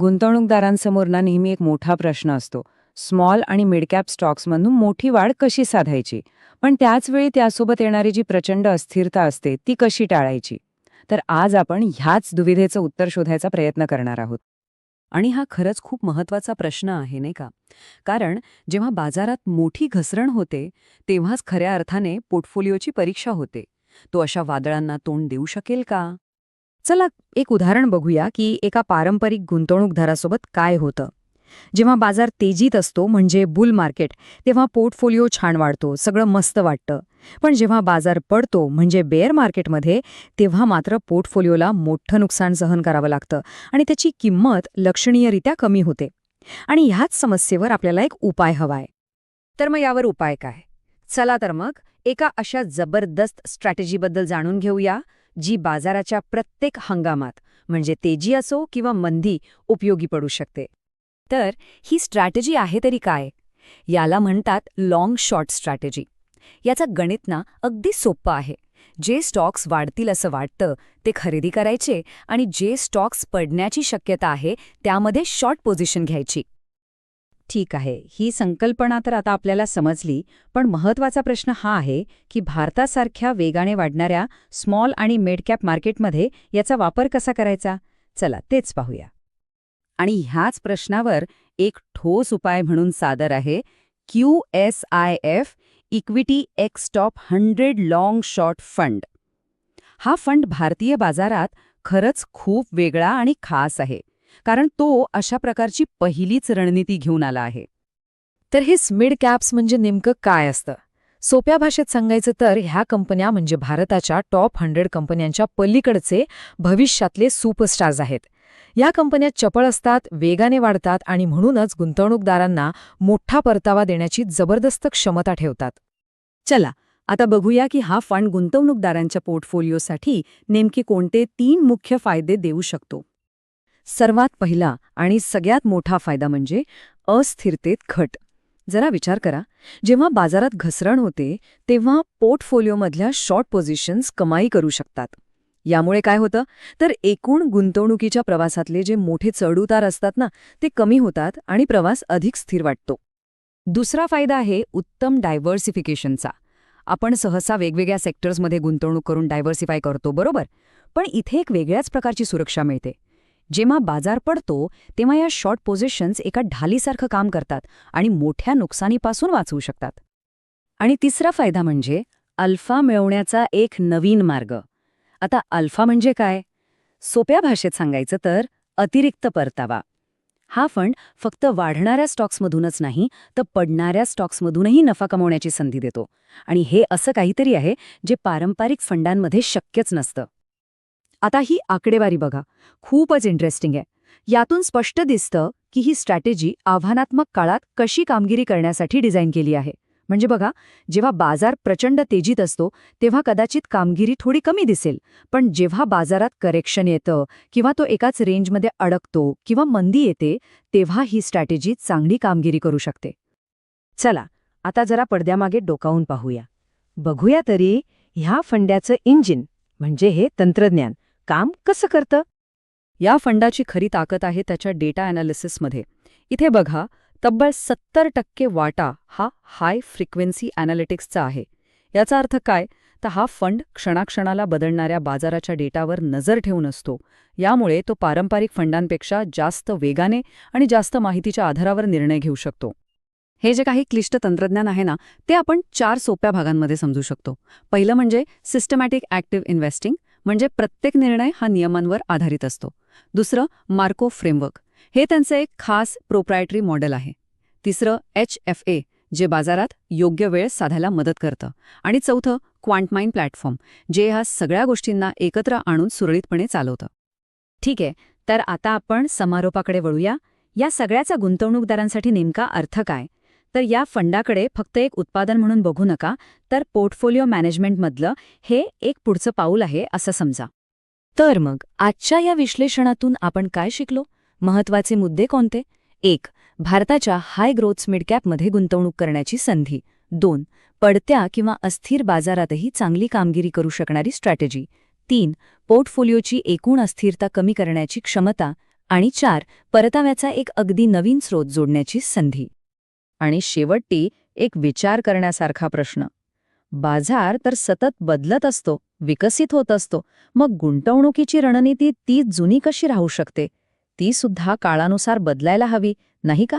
गुंतवणूकदारांसमोर ना नेहमी एक मोठा प्रश्न असतो. स्मॉल आणि मिडकॅप स्टॉक्समधून मोठी वाढ कशी साधायची? पण त्याच वेळी त्यासोबत येणारी जी प्रचंड अस्थिरता असते ती कशी टाळायची? तर आज आपण ह्याच दुविधेचं उत्तर शोधायचा प्रयत्न करणार आहोत. आणि हा खरंच खूप महत्त्वाचा प्रश्न आहे नाही का? कारण जेव्हा बाजारात मोठी घसरण होते तेव्हाच खऱ्या अर्थाने पोर्टफोलिओची परीक्षा होते. तो अशा वादळांना तोंड देऊ शकेल का? चला एक उदाहरण बघूया की एका पारंपरिक गुंतवणूकदारासोबत काय होतं. जेव्हा बाजार तेजीत असतो म्हणजे बुल मार्केट तेव्हा पोर्टफोलिओ छान वाढतो सगळं मस्त वाटतं. पण जेव्हा बाजार पडतो म्हणजे बेअर मार्केटमध्ये तेव्हा मात्र पोर्टफोलिओला मोठं नुकसान सहन करावं लागतं आणि त्याची किंमत लक्षणीयरित्या कमी होते. आणि ह्याच समस्येवर आपल्याला एक उपाय हवाय. तर मग यावर उपाय काय? चला तर मग एका अशा जबरदस्त स्ट्रॅटेजीबद्दल जाणून घेऊया. जी बाजाराच्या प्रत्येक हंगामात म्हणजे तेजी असो किंवा मंदी उपयोगी पडू शकते. तर ही स्ट्रॅटेजी आहे तरी काय? याला म्हणतात लाँग शॉर्ट स्ट्रॅटेजी याचा गणित ना अगदी सोपं आहे. जे स्टॉक्स वाढतील असं वाटतं ते खरेदी करायचे आणि जे स्टॉक्स पडण्याची शक्यता आहे त्यामध्ये शॉर्ट पोझिशन घ्यायची. ठीक आहे. ही संकल्पना तर आता आपल्याला समजली पण महत्त्वाचा प्रश्न हा आहे की भारतासारख्या वेगाने वाढणाऱ्या स्मॉल आणि मिडकॅप मार्केटमध्ये याचा वापर कसा करायचा? चला तेच पाहूया. आणि ह्याच प्रश्नावर एक ठोस उपाय म्हणून सादर आहे. Q S I F equity ex top hundred long short fund. हा फंड भारतीय बाजारात खरंच खूप वेगळा आणि खास आहे. कारण तो अशा प्रकारची पहिलीच रणनीती घेऊन आला आहे. तर हे मिड कॅप्स म्हणजे नेमकं काय असतं? सोप्या भाषेत सांगायचं तर ह्या कंपन्या म्हणजे भारताच्या टॉप हंड्रेड कंपन्यांच्या पलीकडचे भविष्यातले सुपरस्टार्स आहेत. या कंपन्या चपळ असतात वेगाने वाढतात आणि म्हणूनच गुंतवणूकदारांना मोठा परतावा देण्याची जबरदस्त क्षमता ठेवतात. चला आता बघूया की हा फंड गुंतवणूकदारांच्या पोर्टफोलिओसाठी नेमके कोणते तीन मुख्य फायदे देऊ शकतो. सर्वात पहिला आणि सगळ्यात मोठा फायदा म्हणजे अस्थिरतेत घट. जरा विचार करा जेव्हा बाजारात घसरण होते तेव्हा पोर्टफोलिओमधल्या शॉर्ट पोझिशन्स कमाई करू शकतात. यामुळे काय होतं? तर एकूण गुंतवणुकीच्या प्रवासातले जे मोठे चढउतार असतात ना ते कमी होतात आणि प्रवास अधिक स्थिर वाटतो. दुसरा फायदा आहे उत्तम डायव्हर्सिफिकेशनचा. आपण सहसा वेगवेगळ्या सेक्टर्समध्ये गुंतवणूक करून डायव्हर्सिफाय करतो बरोबर? पण इथे एक वेगळ्याच प्रकारची सुरक्षा मिळते. जेव्हा बाजार पडतो तेव्हा या शॉर्ट पोझिशन्स एका ढालीसारखं काम करतात आणि मोठ्या नुकसानीपासून वाचवू शकतात. आणि तिसरा फायदा म्हणजे अल्फा मिळवण्याचा एक नवीन मार्ग. आता अल्फा म्हणजे काय? सोप्या भाषेत सांगायचं तर अतिरिक्त परतावा. हा फंड फक्त वाढणाऱ्या स्टॉक्समधूनच नाही तर पडणाऱ्या स्टॉक्समधूनही नफा कमवण्याची संधी देतो. आणि हे असं काहीतरी आहे जे पारंपरिक फंडांमध्ये शक्यच नसतं. आता ही आकडेवारी बघा. खूपच इंटरेस्टिंग आहे. यातून स्पष्ट दिसतं की ही स्ट्रॅटेजी आव्हानात्मक काळात कशी कामगिरी करण्यासाठी डिझाईन केली आहे. म्हणजे बघा जेव्हा बाजार प्रचंड तेजीत असतो तेव्हा कदाचित कामगिरी थोडी कमी दिसेल. पण जेव्हा बाजारात करेक्शन येतं किंवा तो एकाच रेंजमध्ये अडकतो किंवा मंदी येते तेव्हा ही स्ट्रॅटेजी चांगली कामगिरी करू शकते. चला आता जरा पडद्यामागे डोकावून पाहूया. बघूया तरी ह्या फंड्याचं इंजिन म्हणजे हे तंत्रज्ञान काम कसं करतं? या फंडाची खरी ताकद आहे त्याच्या डेटा अॅनालिसिसमध्ये इथे बघा तब्बल सत्तर टक्के वाटा हा हाय फ्रिक्वेन्सी अॅनालिटिक्सचा आहे. याचा अर्थ काय? तर हा फंड क्षणाक्षणाला बदलणाऱ्या बाजाराच्या डेटावर नजर ठेवून असतो. यामुळे तो पारंपरिक फंडांपेक्षा जास्त वेगाने आणि जास्त माहितीच्या आधारावर निर्णय घेऊ शकतो. हे जे काही क्लिष्ट तंत्रज्ञान आहे ना ते आपण चार सोप्या भागांमध्ये समजू शकतो. पहिलं म्हणजे सिस्टमॅटिक ॲक्टिव्ह इन्व्हेस्टिंग म्हणजे प्रत्येक निर्णय हा नियमांवर आधारित असतो. दुसरं मार्को फ्रेमवर्क हे त्यांचं एक खास प्रोप्रायटरी मॉडेल आहे. तिसरं एच एफ ए जे बाजारात योग्य वेळ साधायला मदत करतं. आणि चौथं क्वांटमाइन प्लॅटफॉर्म जे ह्या सगळ्या गोष्टींना एकत्र आणून सुरळीतपणे चालवतं. ठीक आहे तर आता आपण समारोपाकडे वळूया. या सगळ्याचा गुंतवणूकदारांसाठी नेमका अर्थ काय? तर या फंडाकडे फक्त एक उत्पादन म्हणून बघू नका तर पोर्टफोलिओ मॅनेजमेंटमधलं हे एक पुढचं पाऊल आहे असं समजा. तर मग आजच्या या विश्लेषणातून आपण काय शिकलो? महत्त्वाचे मुद्दे कोणते? एक भारताच्या हाय ग्रोथ्स मिडकॅपमध्ये गुंतवणूक करण्याची संधी. दोन पडत्या किंवा अस्थिर बाजारातही चांगली कामगिरी करू शकणारी स्ट्रॅटेजी तीन पोर्टफोलिओची एकूण अस्थिरता कमी करण्याची क्षमता. आणि चार परताव्याचा एक अगदी नवीन स्रोत जोडण्याची संधी. आणि शेवटी एक विचार करण्यासारखा प्रश्न. बाजार तर सतत बदलत असतो विकसित होत असतो मग गुंतवणुकीची रणनीती ती जुनी कशी राहू शकते? ती सुद्धा काळानुसार बदलायला हवी नाही का?